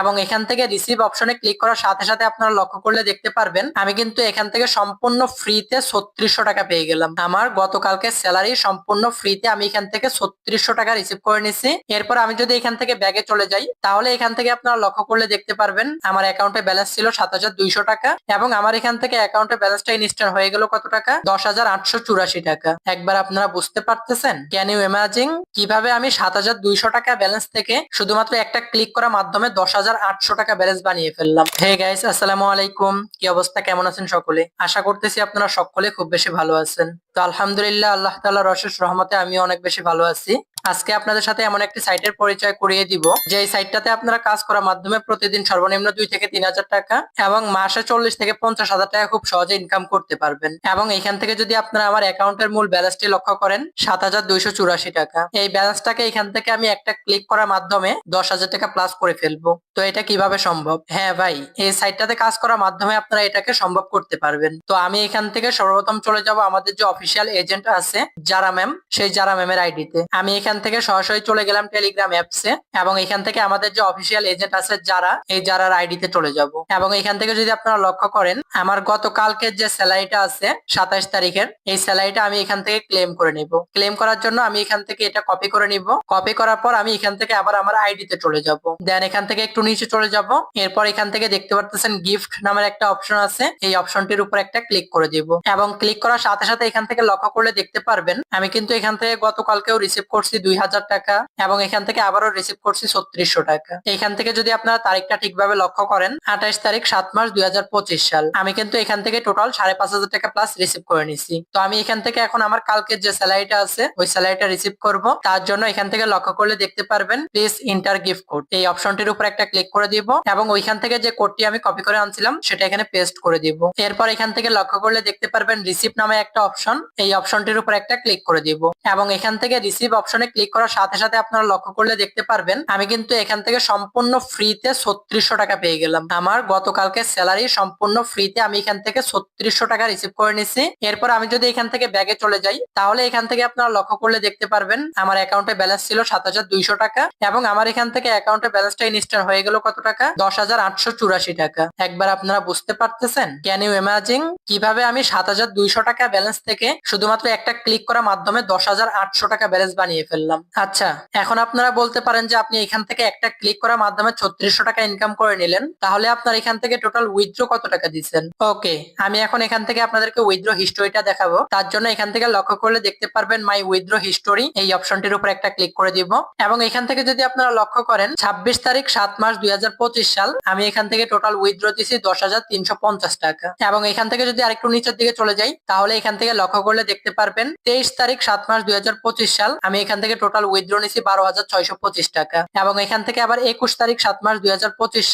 এবং এখান থেকে রিসিভ অপশনে ক্লিক করার সাথে সাথে আপনারা লক্ষ্য করলে দেখতে পারবেন, আমি কিন্তু এখান থেকে সম্পূর্ণ ফ্রিতে ছত্রিশশো টাকা পেয়ে গেলাম। আমার গতকালকে স্যালারি সম্পূর্ণ ফ্রিতে আমি এখান থেকে ছত্রিশশো টাকা রিসিভ করে নিছি। এরপর আমি যদি এখান থেকে ব্যাগে চলে যাই, তাহলে এখান থেকে আপনারা লক্ষ্য করলে দেখতে পারবেন, আমার অ্যাকাউন্টে ব্যালেন্স ছিল সাত হাজার দুইশো টাকা এবং আমার এখান থেকে অ্যাকাউন্টে ব্যালেন্সটা ইনস্ট্যান্ট হয়ে গেল কত টাকা? দশ হাজার আটশো চুরাশি টাকা। একবার আপনারা বুঝতে পারতেছেন? ক্যান ইউ ইমাজিং কীভাবে আমি সাত হাজার দুইশো টাকা ব্যালেন্স থেকে শুধুমাত্র একটা ক্লিক করার মাধ্যমে দশ হাজার টাকা ব্যালেন্স বানিয়ে ফেললাম। হে গাইস আসসালামু আলাইকুম। কি অবস্থা? কেমন আছেন সকলে? আশা করতেছি আপনারা সকলে খুব বেশি ভালো আছেন। তো আলহামদুলিল্লাহ, আল্লাহ তাআলার অশেষ রহমতে আমি অনেক বেশি ভালো আছি। আজকে আপনাদের সাথে এমন একটি সাইটের পরিচয় করিয়ে দিব। যে সাইটটাতে আপনারা কাজ করার মাধ্যমে প্রতিদিন সর্বনিম্ন দুই থেকে তিন হাজার টাকা এবং মাসে চল্লিশ থেকে পঞ্চাশ হাজার টাকা খুব সহজে ইনকাম করতে পারবেন। এবং এখান থেকে যদি আপনারা আমার অ্যাকাউন্টের মূল ব্যালেন্সটি লক্ষ্য করেন, সাত হাজার দুইশো চুরাশি টাকা। এই ব্যালেন্সটাকে এখান থেকে আমি একটা ক্লিক করার মাধ্যমে দশ হাজার টাকা প্লাস করে ফেলব। তো এটা কীভাবে সম্ভব? হ্যাঁ ভাই, এই সাইটটাতে কাজ করার মাধ্যমে আপনারা এটাকে সম্ভব করতে পারবেন। তো আমি এখান থেকে সর্বপ্রথম চলে যাব। আমাদের যে অফিসিয়াল এজেন্ট আছে যারা ম্যাম সেই যারা ম্যামের আইডিতে আমি এখান থেকে সরাসরি চলে গেলাম টেলিগ্রাম অ্যাপসে এবং এখান থেকে আমাদের যে অফিসিয়াল এজেন্ট আছে যারা এই যারার আইডিতে চলে যাব এবং এখান থেকে যদি আপনারা লক্ষ্য করেন আমার গতকালকের যে স্যালারিটা আছে সাতাশ তারিখের এই স্যালারিটা আমি এখান থেকে ক্লেম করে নিব ক্লেম করার জন্য আমি এখান থেকে এটা কপি করে নিব কপি করার পর আমি এখান থেকে আবার আমার আইডিতে চলে যাব দেন এখান থেকে একটু নিচে চলে যাব এরপর এখান থেকে দেখতে পারতেছেন গিফট নামের একটা অপশন আছে এই অপশনটির উপর একটা ক্লিক করে দিব এবং ক্লিক করার সাথে সাথে এখান থেকে লক্ষ্য করলে দেখতে পারবেন আমি কিন্তু এখান থেকে গতকালকেও রিসিভ করছি দুই হাজার টাকা এবং এখান থেকে আবারও রিসিভ করছি ছত্রিশশো টাকা। এখান থেকে যদি আপনারা তারিখটা ঠিকভাবে লক্ষ্য করেন, আঠাইশ তারিখ সাত মাস দুই হাজার পঁচিশ সাল। আমি কিন্তু এখান থেকে টোটাল সাড়ে পাঁচ হাজার টাকা প্লাস রিসিভ করে নিছি। তো আমি এখান থেকে এখন আমার কালকের যে স্যালারিটা আছে, ওই স্যালারিটা রিসিভ করব। তার জন্য এখান থেকে লক্ষ্য করলে দেখতে পারবেন প্লিজ ইন্টার গিফট কোড এই অপশনটির উপর একটা ক্লিক করে দিব এবং ওইখান থেকে যে কোডটি আমি কপি করে আনছিলাম, সেটা এখানে পেস্ট করে দিব। এরপর এখান থেকে লক্ষ্য করলে দেখতে পারবেন রিসিভ নামে একটা অপশন এই অপশনটির উপর একটা ক্লিক করে দিব এবং এখান থেকে রিসিভ অপশনে ক্লিক করার সাথে সাথে আপনারা লক্ষ্য করলে দেখতে পারবেন, আমি কিন্তু এখান থেকে সম্পূর্ণ ফ্রিতে ছত্রিশশো টাকা পেয়ে গেলাম। আমার গতকালকে স্যালারি সম্পূর্ণ ফ্রিতে আমি এখান থেকে ছত্রিশশো টাকা রিসিভ করে নিছি। এরপর আমি যদি এখান থেকে ব্যাগে চলে যাই, তাহলে এখান থেকে আপনারা লক্ষ্য করলে দেখতে পারবেন, আমার অ্যাকাউন্টে ব্যালেন্স ছিল সাত হাজার দুইশো টাকা এবং আমার এখান থেকে অ্যাকাউন্টে ব্যালেন্সটা ইনস্ট্যান্ট হয়ে গেল কত টাকা? দশ হাজার আটশো চুরাশি টাকা। একবার আপনারা বুঝতে পারতেছেন? ক্যান ইউ ইমাজিং কীভাবে আমি সাত হাজার দুইশো টাকা ব্যালেন্স থেকে শুধুমাত্র একটা ক্লিক করার মাধ্যমে দশ হাজার আটশো টাকা ব্যালেন্স বানিয়ে ফেললাম। আচ্ছা এখন আপনারা বলতে পারেন যে আপনি এখান থেকে একটা ক্লিক করার মাধ্যমে ছত্রিশশো টাকা ইনকাম করে নিলেন। তাহলে আপনার এখান থেকে টোটাল উইথড্র কত টাকা দিচ্ছেন? ওকে আমি এখন এখান থেকে আপনাদেরকে উইথড্র হিস্টোরিটা দেখাবো। তার জন্য এখান থেকে লক্ষ্য করলে দেখতে পারবেন মাই উইথড্র হিস্টোরি এই অপশনটির উপর একটা ক্লিক করে দিব। এবং এখান থেকে যদি আপনারা লক্ষ্য করেন, ছাব্বিশ তারিখ সাত মাস দুই হাজার পঁচিশ সাল, আমি এখান থেকে টোটাল উইথড্র দিছি দশ হাজার তিনশো পঞ্চাশ টাকা। এবং এখান থেকে যদি আরেকটু নিচের দিকে চলে যাই, তাহলে এখান থেকে লক্ষ্য করলে দেখতে পারবেন, তেইশ তারিখ সাত মাস দুই হাজার পঁচিশ সাল, আমি এখান থেকে টোটাল উইথড্র নিছি বারো হাজার ছয়শো পঁচিশ টাকা। এবং এখান থেকে আবার একুশ তারিখ সাত মাস দুই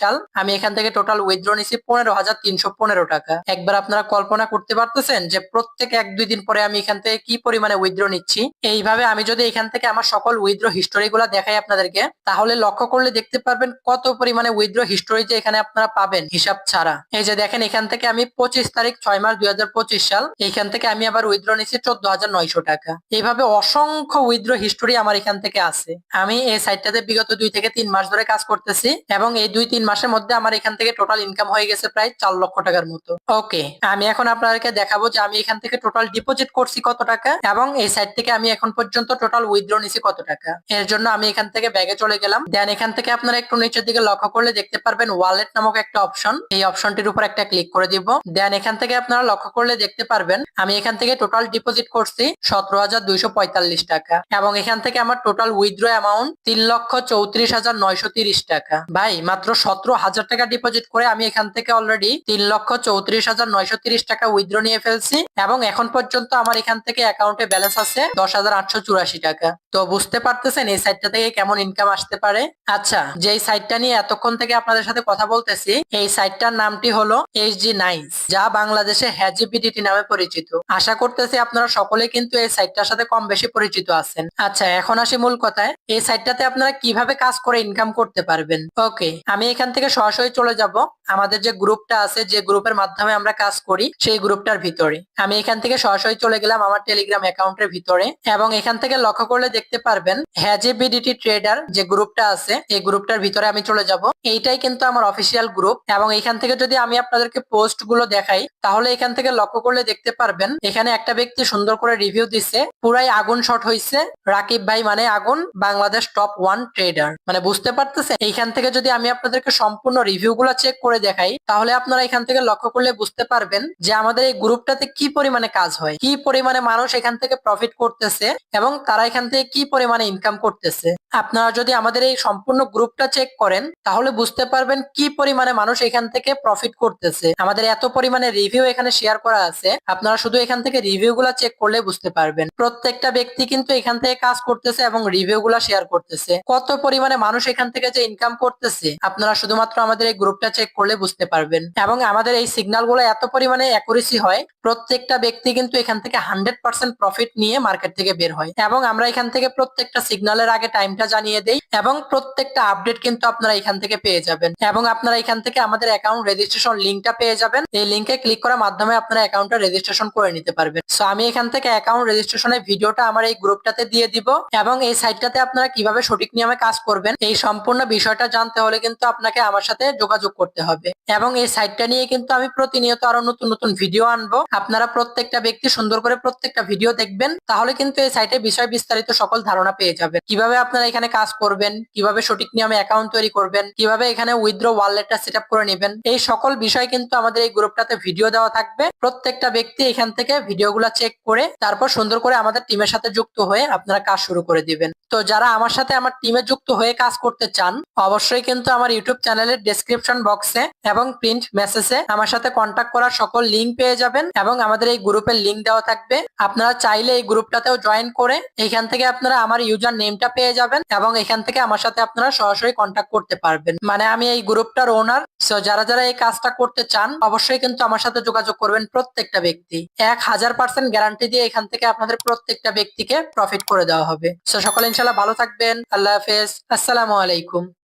সাল, আমি এখান থেকে টোটাল উইথড্র নিছি পনেরো হাজার তিনশো পনেরো টাকা। একবার আপনারা কল্পনা করতে পারতেছেন যে প্রত্যেক এক দুই দিন পরে আমি এখান থেকে কি পরিমাণে উইথড্র নিচ্ছি? এইভাবে আমি যদি এখান থেকে আমার সকল উইথড্র হিস্টোরি গুলা দেখাই আপনাদেরকে, তাহলে লক্ষ্য করলে দেখতে পারবেন কত পরিমাণে উইথড্র হিস্টোরি যে এখানে আপনারা পাবেন হিসাব ছাড়া। এই যে দেখেন, এখান থেকে আমি পঁচিশ তারিখ ছয় মাস দুই হাজার পঁচিশ সাল এইখান থেকে আমি আবার উইথড্র নিচ্ছি চোদ্দ হাজার নয়শো টাকা। এইভাবে অসংখ্য উইথড্র হিস্টোরি আমার এখান থেকে আছে। আমি এই সাইটটাতে বিগত দুই থেকে তিন মাস ধরে কাজ করতেছি এবং এই দুই তিন মাসের মধ্যে আমার এখান থেকে টোটাল ইনকাম হয়ে গেছে প্রায় চার লক্ষ টাকার মতো। ওকে আমি এখন আপনাদেরকে দেখাবো যে আমি এখান থেকে টোটাল ডিপোজিট করছি কত টাকা এবং এই সাইট থেকে আমি এখন পর্যন্ত টোটাল উইথড্র নিছি কত টাকা। এর জন্য আমি এখান থেকে ব্যাগে চলে গেলাম। দেন এখান থেকে আপনারা একটু নিচের দিকে লক্ষ্য করলে দেখতে পারবেন ওয়ালেট নামক একটা অপশন এই অপশনটির উপর একটা ক্লিক করে দিব। দেন এখান থেকে আপনারা লক্ষ্য করলে দেখতে পারবেন আমি এখান থেকে টোটাল ডিপোজিট করছি সতেরো হাজার দুইশো পঁয়তাল্লিশ টাকা এবং এখান থেকে আমার টোটাল উইথড্র অ্যামাউন্ট তিন লক্ষ চৌত্রিশ হাজার নয়শো তিরিশ টাকা। ভাই, মাত্র সতেরো হাজার টাকা ডিপোজিট করে আমি এখান থেকে অলরেডি তিন লক্ষ চৌত্রিশ হাজার নয়শো তিরিশ টাকা উইথড্র নিয়ে ফেলছি এবং এখন পর্যন্ত আমার এখান থেকে অ্যাকাউন্টে ব্যালেন্স আছে দশ হাজার আটশো চুরাশি টাকা। তো বুঝতে পারতেছেন এই সাইটটা থেকে কেমন ইনকাম আসতে পারে? আচ্ছা যেই সাইটটা নিয়ে এতক্ষণ থেকে আপনাদের সাথে কথা বলতেছি, এই সাইটটার নামটি হলো এইচ জি নাইস যা বাংলাদেশে হ্যাজিপিডিটি নামে পরিচিত। আশা করতেছি আপনারা সকলে কিন্তু এই সাইটটার সাথে কম বেশি পরিচিত আছেন। আচ্ছা এখন আসি মূল কথায়। এই সাইটটাতে আপনারা কীভাবে কাজ করে ইনকাম করতে পারবেন? ওকে আমি এখান থেকে সরাসরি চলে যাব। আমাদের যে গ্রুপটা আছে, যে গ্রুপের মাধ্যমে আমরা কাজ করি, সেই গ্রুপটার ভিতরে। আমি এখান থেকে সরাসরি চলে গেলাম আমার টেলিগ্রাম অ্যাকাউন্টের ভিতরে এবং এখান থেকে লক্ষ্য করলে দেখতে পারবেন হ্যাজেবিডিটি ট্রেডার যে গ্রুপটা আছে, এই গ্রুপটার ভিতরে আমি চলে যাব। এইটাই কিন্তু আমার অফিসিয়াল গ্রুপ এবং এখান থেকে যদি আমি আপনাদেরকে পোস্টগুলো দেখাই, তাহলে এখান থেকে লক্ষ্য করলে দেখতে পারবেন, এখানে একটা ব্যক্তি সুন্দর করে রিভিউ দিচ্ছে পুরাই আগুন শট হয়েছে রাকিব ভাই মানে আগুন, বাংলাদেশ টপ ওয়ান ট্রেডার মানে বুঝতে পারতেছে এইখান থেকে যদি আমি আপনাদেরকে সম্পূর্ণ রিভিউ গুলো চেক করে দেখাই, তাহলে আপনারা এখান থেকে লক্ষ্য করলে বুঝতে পারবেন যে আমাদের এই গ্রুপটাতে কি পরিমাণে কাজ হয়, কি পরিমাণে মানুষ এখান থেকে প্রফিট করতেছে এবং তারা এখান থেকে কি পরিমাণে ইনকাম করতেছে। আপনারা যদি আমাদের এই সম্পূর্ণ গ্রুপটা চেক করেন, তাহলে বুঝতে পারবেন কি পরিমাণে মানুষ এখান থেকে প্রফিট করতেছে। আমাদের এত পরিমাণে রিভিউ এখানে শেয়ার করা আছে, আপনারা শুধু এখান থেকে রিভিউ চেক করলে বুঝতে পারবেন। প্রত্যেকটা ব্যক্তি কিন্তু এখান থেকে কাজ করতেছে এবং রিভিউ শেয়ার করতেছে। কত পরিমাণে মানুষ এখান থেকে যে ইনকাম করতেছে, আপনারা শুধুমাত্র আমাদের এই গ্রুপটা চেক করলে বুঝতে পারবেন। এবং আমাদের এই সিগন্যালগুলো এত পরিমাণে অ্যাকুরেসি হয়, প্রত্যেকটা ব্যক্তি কিন্তু এখান থেকে হান্ড্রেড পার্সেন্ট প্রফিট নিয়ে মার্কেট থেকে বের হয়। এবং আমরা এখান থেকে প্রত্যেকটা সিগন্যালের আগে টাইমটা জানিয়ে দেই এবং প্রত্যেকটা আপডেট কিন্তু আপনারা এখান থেকে পেয়ে যাবেন। এবং আপনারা এখান থেকে আমাদের অ্যাকাউন্ট রেজিস্ট্রেশন লিঙ্কটা পেয়ে যাবেন। এই লিঙ্কে ক্লিক করার মাধ্যমে আপনারা অ্যাকাউন্টটা রেজিস্ট্রেশন করে নিতে পারবেন। সো আমি এখান থেকে অ্যাকাউন্ট রেজিস্ট্রেশনের ভিডিওটা আমার এই গ্রুপটাতে দিয়ে দিব এবং এই সাইটটাতে আপনারা কীভাবে সঠিক নিয়মে কাজ করবেন, এই সম্পূর্ণ বিষয়টা জানতে হলে কিন্তু আপনাকে আমার সাথে যোগাযোগ করতে হবে। এবং এই সাইটটা নিয়ে কিন্তু আমি প্রতিনিয়ত আরও নতুন নতুন ভিডিও আনব। আপনারা প্রত্যেকটা ব্যক্তি সুন্দর করে প্রত্যেকটা ভিডিও দেখবেন, তাহলে কিন্তু এই সাইটে বিষয় বিস্তারিত সকল ধারণা পেয়ে যাবেন। কীভাবে আপনারা এখানে কাজ করবেন, কীভাবে সঠিক নিয়মে অ্যাকাউন্ট তৈরি করবেন, কীভাবে এখানে উইথড্র ওয়ালেটটা সেট করে নেবেন, এই সকল বিষয় কিন্তু আমাদের এই গ্রুপটাতে ভিডিও দেওয়া থাকবে। প্রত্যেকটা ব্যক্তি এখান থেকে ভিডিওগুলো চেক করে, তারপর সুন্দর করে আমাদের টিমের সাথে যুক্ত হয়ে আপনারা কাজ শুরু করে দিবেন। তো যারা আমার সাথে আমার টিমে যুক্ত হয়ে কাজ করতে চান, অবশ্যই কিন্তু আমার ইউটিউব চ্যানেলের ডেসক্রিপশন বক্সে এবং প্রিন্ট মেসেজে আমার সাথে কন্ট্যাক্ট করার সকল লিঙ্ক পেয়ে যাবেন এবং আমাদের এই গ্রুপের লিঙ্ক দেওয়া থাকবে। আপনারা চাইলে এই গ্রুপটাতেও জয়েন করে এখান থেকে আপনারা আমার ইউজার নেমটা পেয়ে যাবেন। এবং এখান থেকে আমার সাথে আপনারা সরাসরি কন্ট্যাক্ট করতে পারবেন। মানে আমি এই গ্রুপটার ওনার সো যারা যারা এই কাজটা করতে চান, অবশ্যই কিন্তু আমার সাথে যোগাযোগ করবেন প্রত্যেকটা ব্যক্তি। এক হাজার পার্সেন্ট গ্যারান্টি দিয়ে এখান থেকে আপনাদের প্রত্যেকটা ব্যক্তিকে প্রফিট করে দেওয়া হবে। সো সকলে ইনশাল্লাহ ভালো থাকবেন। আল্লাহ হাফেজ। আসসালামু আলাইকুম।